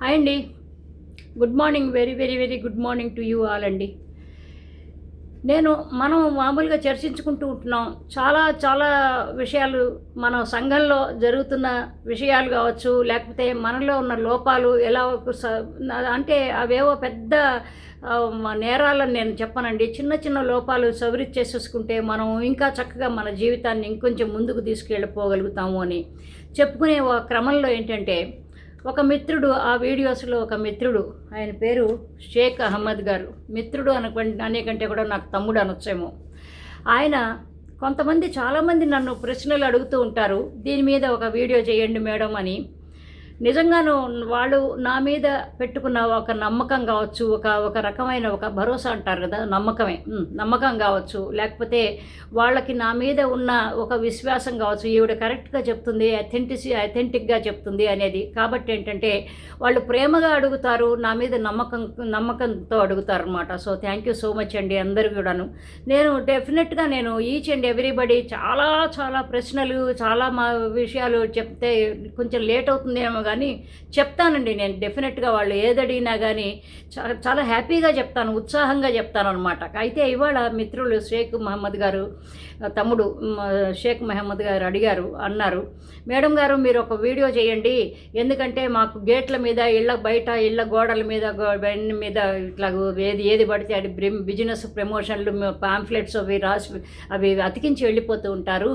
Hi అండి. Good morning very very very good morning to you all అండి. నేను మనం మామూలుగా చర్చించుకుంటూ ఉంటున్నాం. చాలా చాలా విషయాలు మన సంఘంలో జరుగుతున్న విషయాలు కావచ్చు లేకపోతే మనలో ఉన్న లోపాలు ఎలా అంటే అవేవో పెద్ద నేరాలను నేరాలని నేను చెప్పనండి. చిన్న చిన్న లోపాలు సవరిచ్చేసేసుకుంటే మనం ఇంకా చక్కగా మన జీవితాన్ని ఇంకొంచెం ముందుకు తీసుకెళ్ళిపోగలుగుతాము అని చెప్పుకునే క్రమంలో ఏంటంటే ఒక మిత్రుడు ఆ వీడియోస్లో ఒక మిత్రుడు ఆయన పేరు షేక్ అహ్మద్ గారు. మిత్రుడు అనే అనేకంటే కూడా నాకు తమ్ముడు అనొచ్చేమో. ఆయన కొంతమంది చాలామంది నన్ను ప్రశ్నలు అడుగుతూ ఉంటారు. దీని మీద ఒక వీడియో చేయండి మేడం అని. నిజంగాను వాళ్ళు నా మీద పెట్టుకున్న ఒక నమ్మకం కావచ్చు ఒక ఒక రకమైన ఒక భరోసా అంటారు కదా నమ్మకమే. నమ్మకం కావచ్చు. లేకపోతే వాళ్ళకి నా మీద ఉన్న ఒక విశ్వాసం కావచ్చు. ఈవిడ కరెక్ట్గా చెప్తుంది అథెంటిసి అథెంటిక్గా చెప్తుంది అనేది. కాబట్టి ఏంటంటే వాళ్ళు ప్రేమగా అడుగుతారు నా మీద నమ్మకం నమ్మకంతో అడుగుతారు అనమాట so thank you so much అండి అందరు కూడాను. నేను డెఫినెట్గా నేను ఈచ్ అండ్ ఎవ్రీబడి చాలా చాలా ప్రశ్నలు చాలా మా విషయాలు చెప్తే కొంచెం లేట్ అవుతుందేమో కానీ చెప్తానండి నేను డెఫినెట్గా వాళ్ళు ఏదడిగినా కానీ చాలా చాలా హ్యాపీగా చెప్తాను ఉత్సాహంగా చెప్తాను అనమాట అయితే ఇవాళ మిత్రులు షేక్ మహమ్మద్ గారు తమ్ముడు షేక్ మహమ్మద్ గారు అడిగారు అన్నారు మేడం గారు మీరు ఒక వీడియో చేయండి ఎందుకంటే మాకు గేట్ల మీద ఇళ్ళ బయట ఇళ్ళ గోడల మీద గో- మీద ఇట్లా ఏది ఏది పడితే అది బిజినెస్ ప్రమోషన్లు పాంఫ్లెట్స్ అవి రాసి అవి అతికించి వెళ్ళిపోతూ ఉంటారు.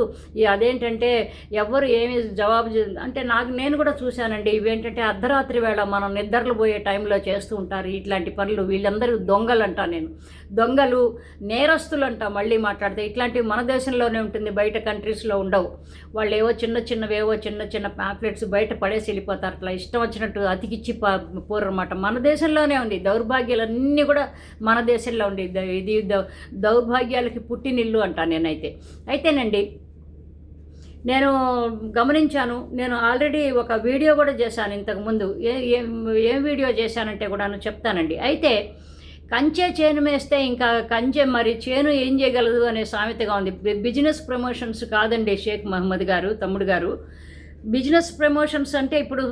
అదేంటంటే ఎవరు ఏమి జవాబు అంటే నాకు నేను కూడా చూశానండి ఇవేంటంటే అర్ధరాత్రి వేళ మనం నిద్రలు పోయే టైంలో చేస్తూ ఉంటారు. ఇట్లాంటి పనులు వీళ్ళందరూ దొంగలు అంటా నేను. దొంగలు నేరస్తులు అంట మళ్ళీ మాట్లాడితే. ఇట్లాంటివి మన దేశంలోనే ఉంటుంది. బయట కంట్రీస్లో ఉండవు. వాళ్ళు ఏవో చిన్న చిన్నవేవో చిన్న చిన్న ప్యాంప్లెట్స్ బయట పడేసి వెళ్ళిపోతారు. అట్లా ఇష్టం వచ్చినట్టు అతికిచ్చి పోరన్నమాట. మన దేశంలోనే ఉంది. దౌర్భాగ్యాలన్నీ కూడా మన దేశంలో ఉంది. ఇది దౌర్భాగ్యాలకి పుట్టినిల్లు అంటా నేనైతే. అయితేనండి నేను గమనించాను నేను ఆల్రెడీ ఒక వీడియో కూడా చేశాను ఇంతకుముందు ఏ ఏం వీడియో చేశానంటే కూడా చెప్తానండి. అయితే కంచె చేను వేస్తే ఇంకా కంచె మరి చేను ఏం చేయగలదు అనే సామెతగా ఉంది. బిజినెస్ ప్రమోషన్స్ కాదండి షేక్ మహమ్మద్ గారు తమ్ముడు గారు. బిజినెస్ ప్రమోషన్స్ అంటే ఇప్పుడు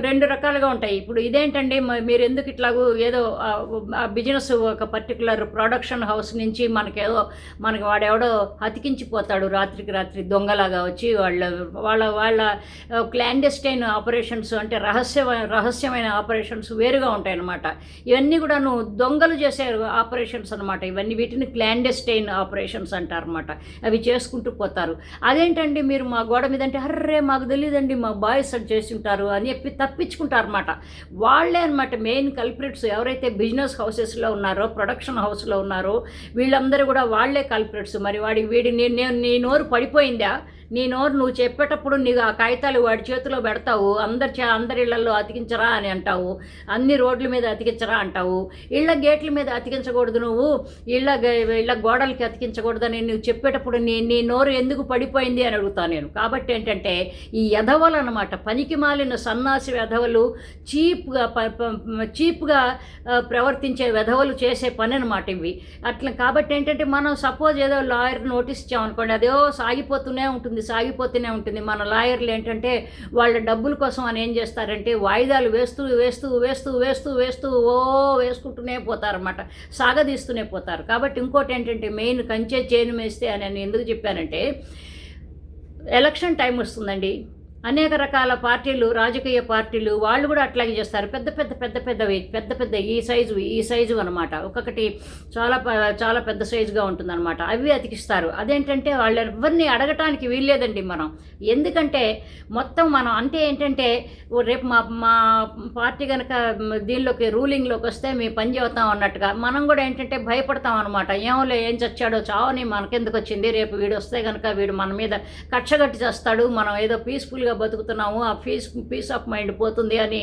రెండు రకాలుగా ఉంటాయి. ఇప్పుడు ఇదేంటండి మ- మీరు ఎందుకు ఇట్లాగూ ఏదో ఆ- బిజినెస్ ఒక పర్టికులర్ ప్రొడక్షన్ హౌస్ నుంచి మనకేదో మనకి వాడెవడో అతికించిపోతాడు రాత్రికి రాత్రి దొంగలాగా వచ్చి వాళ్ళ వాళ్ళ వాళ్ళ క్లాండెస్టైన్ ఆపరేషన్స్ అంటే రహస్య రహస్యమైన ఆపరేషన్స్ వేరుగా ఉంటాయి అన్నమాట ఇవన్నీ కూడాను దొంగలు చేసే ఆపరేషన్స్ అనమాట ఇవన్నీ వీటిని క్లాండెస్టైన్ ఆపరేషన్స్ అంటారన్నమాట. అవి చేసుకుంటూ పోతారు. అదేంటండి మీరు మా గోడ మీద అంటే అర్రే మాకు తెలియదండి మా బాయ్స్ అది చేసి ఉంటారు అని చెప్పి తప్పించుకుంటారు అనమాట వాళ్ళే అనమాట మెయిన్ కల్ప్రిట్స్ ఎవరైతే బిజినెస్ హౌసెస్లో ఉన్నారో ప్రొడక్షన్ హౌస్లో ఉన్నారో వీళ్ళందరూ కూడా వాళ్ళే కల్ప్రిట్స్ మరి వాడి వీడి నేను నీ నోరు పడిపోయిందా? నీ నోరు నువ్వు చెప్పేటప్పుడు నీకు ఆ కాగితాలు వాడి చేతిలో పెడతావు. అందరి చే అందరి ఇళ్ళలో అతికించరా అని అంటావు. అన్ని రోడ్ల మీద అతికించరా అంటావు. ఇళ్ళ గేట్ల మీద అతికించకూడదు నువ్వు. ఇళ్ళ ఇళ్ళ గోడలకి అతికించకూడదని నువ్వు చెప్పేటప్పుడు నీ నీ నోరు ఎందుకు పడిపోయింది అని అడుగుతాను నేను. కాబట్టి ఏంటంటే ఈ ఎధవలు అనమాట పనికి మాలిన సన్నాసి వెధవలు చీప్గా ప- చీప్గా ప్రవర్తించే వెధవలు చేసే పని అనమాట ఇవి. అట్లా కాబట్టి ఏంటంటే మనం సపోజ్ ఏదో లాయర్ నోటీస్ ఇచ్చామనుకోండి అదేదో సాగిపోతూనే ఉంటుంది. సాగిపోతూనే ఉంటుంది. మన లాయర్లు ఏంటంటే వాళ్ళ డబ్బుల కోసం అని ఏం చేస్తారంటే వాయిదాలు వేస్తూ వేస్తూ వేస్తూ వేస్తూ వేస్తూ ఓ వేసుకుంటూనే పోతారన్నమాట. సాగదీస్తూనే పోతారు. కాబట్టి ఇంకోటి ఏంటంటే మెయిన్ కంచె చేను మేస్తే అని నేను ఎందుకు చెప్పానంటే ఎలక్షన్ టైం వస్తుందండి. అనేక రకాల పార్టీలు రాజకీయ పార్టీలు వాళ్ళు కూడా అట్లాగే చేస్తారు. పెద్ద పెద్ద పెద్ద పెద్దవి పెద్ద పెద్ద ఈ సైజు ఈ సైజు అనమాట ఒక్కొక్కటి చాలా చాలా పెద్ద సైజుగా ఉంటుందన్నమాట. అవి అతికిస్తారు. అదేంటంటే వాళ్ళు ఎవరిని అడగటానికి వీల్లేదండి మనం. ఎందుకంటే మొత్తం మనం అంటే ఏంటంటే రేపు మా మా పార్టీ కనుక దీనిలోకి రూలింగ్లోకి వస్తే మేము పని చేస్తాం అన్నట్టుగా మనం కూడా ఏంటంటే భయపడతాం అనమాట ఏమోలే ఏం చచ్చాడో చావని మనకెందుకు వచ్చింది? రేపు వీడు వస్తే కనుక వీడు మన మీద కక్షగట్టి చేస్తాడు. మనం ఏదో పీస్ఫుల్గా బతుకుతున్నాము ఆ పీస్ పీస్ ఆఫ్ మైండ్ పోతుంది అని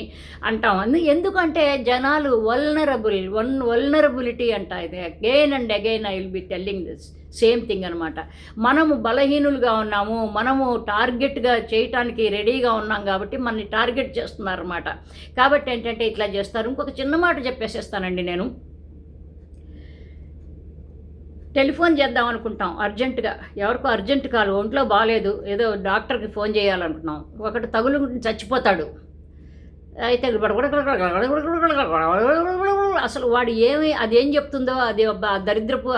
అంటాం. అందు ఎందుకంటే జనాలు వల్నరబుల్ వన్ వల్నరబిలిటీ అంట ఇది. Again and again I will be telling this same thing అనమాట మనము బలహీనులుగా ఉన్నాము మనము టార్గెట్గా చేయటానికి రెడీగా ఉన్నాం కాబట్టి మనని టార్గెట్ చేస్తున్నారన్నమాట. కాబట్టి ఏంటంటే ఇట్లా చేస్తారు. ఇంకొక చిన్న మాట చెప్పేసేస్తానండి నేను. టెలిఫోన్ చేద్దాం అనుకుంటాం అర్జెంటుగా. ఎవరికో అర్జెంట్ కాల్ ఒంట్లో బాగాలేదు ఏదో డాక్టర్కి ఫోన్ చేయాలనుకుంటున్నాం. ఒకటి తగులు చచ్చిపోతాడు. అయితే అసలు వాడు ఏమి అది ఏం చెప్తుందో అది దరిద్రపు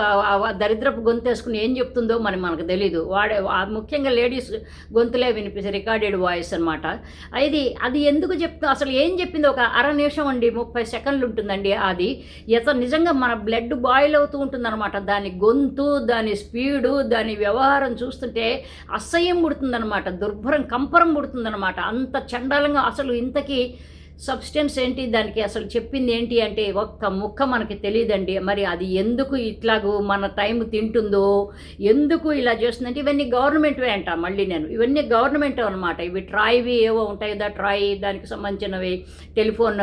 దరిద్రపు గొంతు వేసుకుని ఏం చెప్తుందో మరి మనకు తెలీదు. వాడే ముఖ్యంగా లేడీస్ గొంతులే వినిపిస్తే రికార్డెడ్ వాయిస్ అనమాట అది అది ఎందుకు చెప్తా అసలు ఏం చెప్పింది ఒక అర నిమిషం అండి ముప్పై సెకండ్లు ఉంటుందండి అది. ఇత నిజంగా మన బ్లడ్ బాయిల్ అవుతూ ఉంటుందన్నమాట. దాని గొంతు దాని స్పీడు దాని వ్యవహారం చూస్తుంటే అసహ్యం పుడుతుందన్నమాట. దుర్భరం కంపరం పుడుతుందన్నమాట. అంత చండాలంగా అసలు ఇంతకీ సబ్స్టెన్స్ ఏంటి? దానికి అసలు చెప్పింది ఏంటి అంటే ఒక్క ముక్క మనకి తెలియదండి మరి అది ఎందుకు ఇట్లాగూ మన టైం తింటుందో ఎందుకు ఇలా చేస్తుందంటే ఇవన్నీ గవర్నమెంట్వే అంట మళ్ళీ నేను. ఇవన్నీ గవర్నమెంట్ అనమాట ఇవి ట్రాయ్వి ఏవో ఉంటాయి కదా ట్రాయ్ దానికి సంబంధించినవి టెలిఫోన్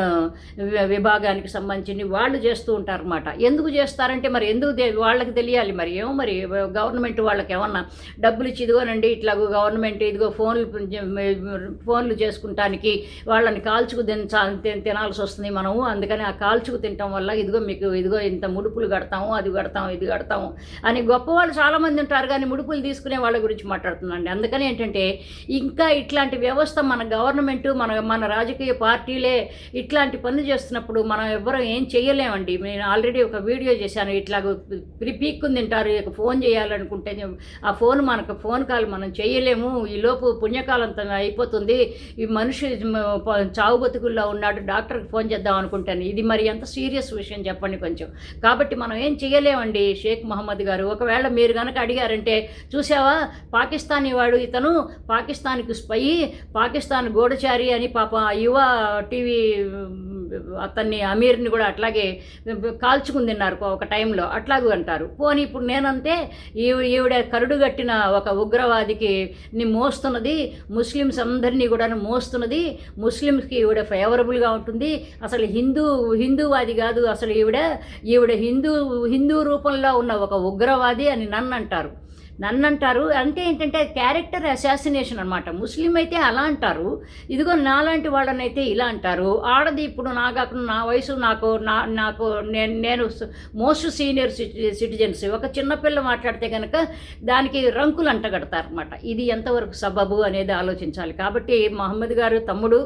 విభాగానికి సంబంధించినవి వాళ్ళు చేస్తూ ఉంటారన్నమాట. ఎందుకు చేస్తారంటే మరి ఎందుకు వాళ్ళకి తెలియాలి మరి? ఏమో మరి గవర్నమెంట్ వాళ్ళకి ఏమన్నా డబ్బులు ఇచ్చి ఇదిగోనండి ఇట్లాగో గవర్నమెంట్ ఇదిగో ఫోన్లు ఫోన్లు చేసుకుంటానికి వాళ్ళని కాల్చుకు తినాల్సి వస్తుంది మనము. అందుకని ఆ కాల్చుకు తినటం వల్ల ఇదిగో మీకు ఇదిగో ఇంత ముడుపులు కడతాము అది కడతాము ఇది కడతాము అని గొప్పవాళ్ళు చాలామంది ఉంటారు. కానీ ముడుపులు తీసుకునే వాళ్ళ గురించి మాట్లాడుతున్నాండి అందుకని ఏంటంటే ఇంకా ఇట్లాంటి వ్యవస్థ మన గవర్నమెంట్ మన మన రాజకీయ పార్టీలే ఇట్లాంటి పనులు చేస్తున్నప్పుడు మనం ఎవ్వరూ ఏం చేయలేమండి నేను ఆల్రెడీ ఒక వీడియో చేశాను. ఇట్లా పీక్కుని తింటారు. ఇక ఫోన్ చేయాలనుకుంటే ఆ ఫోన్ మనకు ఫోన్ కాల్ మనం చేయలేము ఈ లోపు పుణ్యకాలం అయిపోతుంది. ఈ మనిషి చావు బతుకులు చావు ఉన్నాడు డాక్టర్కి ఫోన్ చేద్దాం అనుకుంటాను. ఇది మరి ఎంత సీరియస్ విషయం చెప్పండి కొంచెం. కాబట్టి మనం ఏం చేయలేమండి షేక్ మహమ్మద్ గారు. ఒకవేళ మీరు కనుక అడిగారంటే చూసావా పాకిస్తానీ వాడు ఇతను పాకిస్తాన్కి స్పై పాకిస్తాన్ గూఢచారి అని పాప యువ టీవీ అతన్ని అమీర్ని కూడా అట్లాగే కాల్చుకుని తిన్నారు ఒక టైంలో. అట్లాగూ అంటారు. పోనీ ఇప్పుడు నేనంతే ఈ ఈవిడ కరుడు కట్టిన ఒక ఉగ్రవాదికి ని మోస్తున్నది ముస్లిమ్స్ అందరినీ కూడా మోస్తున్నది ముస్లిమ్స్కి ఈవిడ ఫేవరబుల్గా ఉంటుంది. అసలు హిందూ హిందూవాది కాదు అసలు ఈవిడ ఈవిడ హిందూ హిందూ రూపంలో ఉన్న ఒక ఉగ్రవాది అని నన్ను అంటారు. నన్ను అంటారు అంటే ఏంటంటే క్యారెక్టర్ అసాసినేషన్ అనమాట ముస్లిం అయితే అలా అంటారు. ఇదిగో నాలాంటి వాళ్ళనైతే ఇలా అంటారు. ఆడది ఇప్పుడు నా కాకుండా నా వయసు నాకు నా నాకు నేను నేను మోస్ట్ సీనియర్ సిటిజన్స్. ఒక చిన్నపిల్ల మాట్లాడితే కనుక దానికి రంకులు అంటగడతారనమాట ఇది ఎంతవరకు సబబు అనేది ఆలోచించాలి. కాబట్టి మహమ్మద్ గారు తమ్ముడు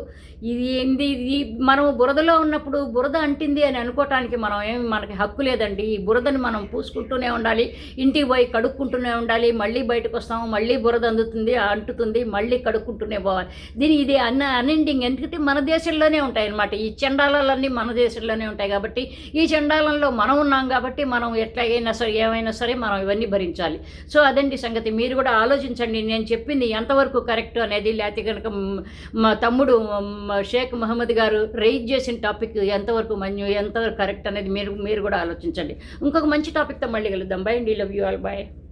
ఇది ఏంది ఇది మనం బురదలో ఉన్నప్పుడు బురద అంటింది అని అనుకోవటానికి మనం ఏం మనకి హక్కు లేదండి. ఈ బురదని మనం పూసుకుంటూనే ఉండాలి. ఇంటికి పోయి కడుక్కుంటూనే ఉండాలి. మళ్ళీ బయటకు వస్తాము మళ్ళీ బురద అందుతుంది అంటుతుంది మళ్ళీ కడుక్కుంటూనే పోవాలి. దీని ఇది అన్న అన్ఎండింగ్. ఎందుకంటే మన దేశంలోనే ఉంటాయి అన్నమాట ఈ చండాలన్నీ మన దేశంలోనే ఉంటాయి కాబట్టి ఈ చండాలంలో మనం ఉన్నాం కాబట్టి మనం ఎట్లాగైనా సరే ఏమైనా సరే మనం ఇవన్నీ భరించాలి. సో అదండి సంగతి. మీరు కూడా ఆలోచించండి. నేను చెప్పింది ఎంతవరకు కరెక్ట్ అనేది. లేకపోతే కనుక మా తమ్ముడు షేక్ మహమ్మద్ గారు రైజ్ చేసిన టాపిక్ ఎంతవరకు మంచి ఎంతవరకు కరెక్ట్ అనేది మీరు మీరు కూడా ఆలోచించండి. ఇంకొక మంచి టాపిక్తో మళ్ళీ కలుద్దాం. బై అండి. Love you all. బాయ్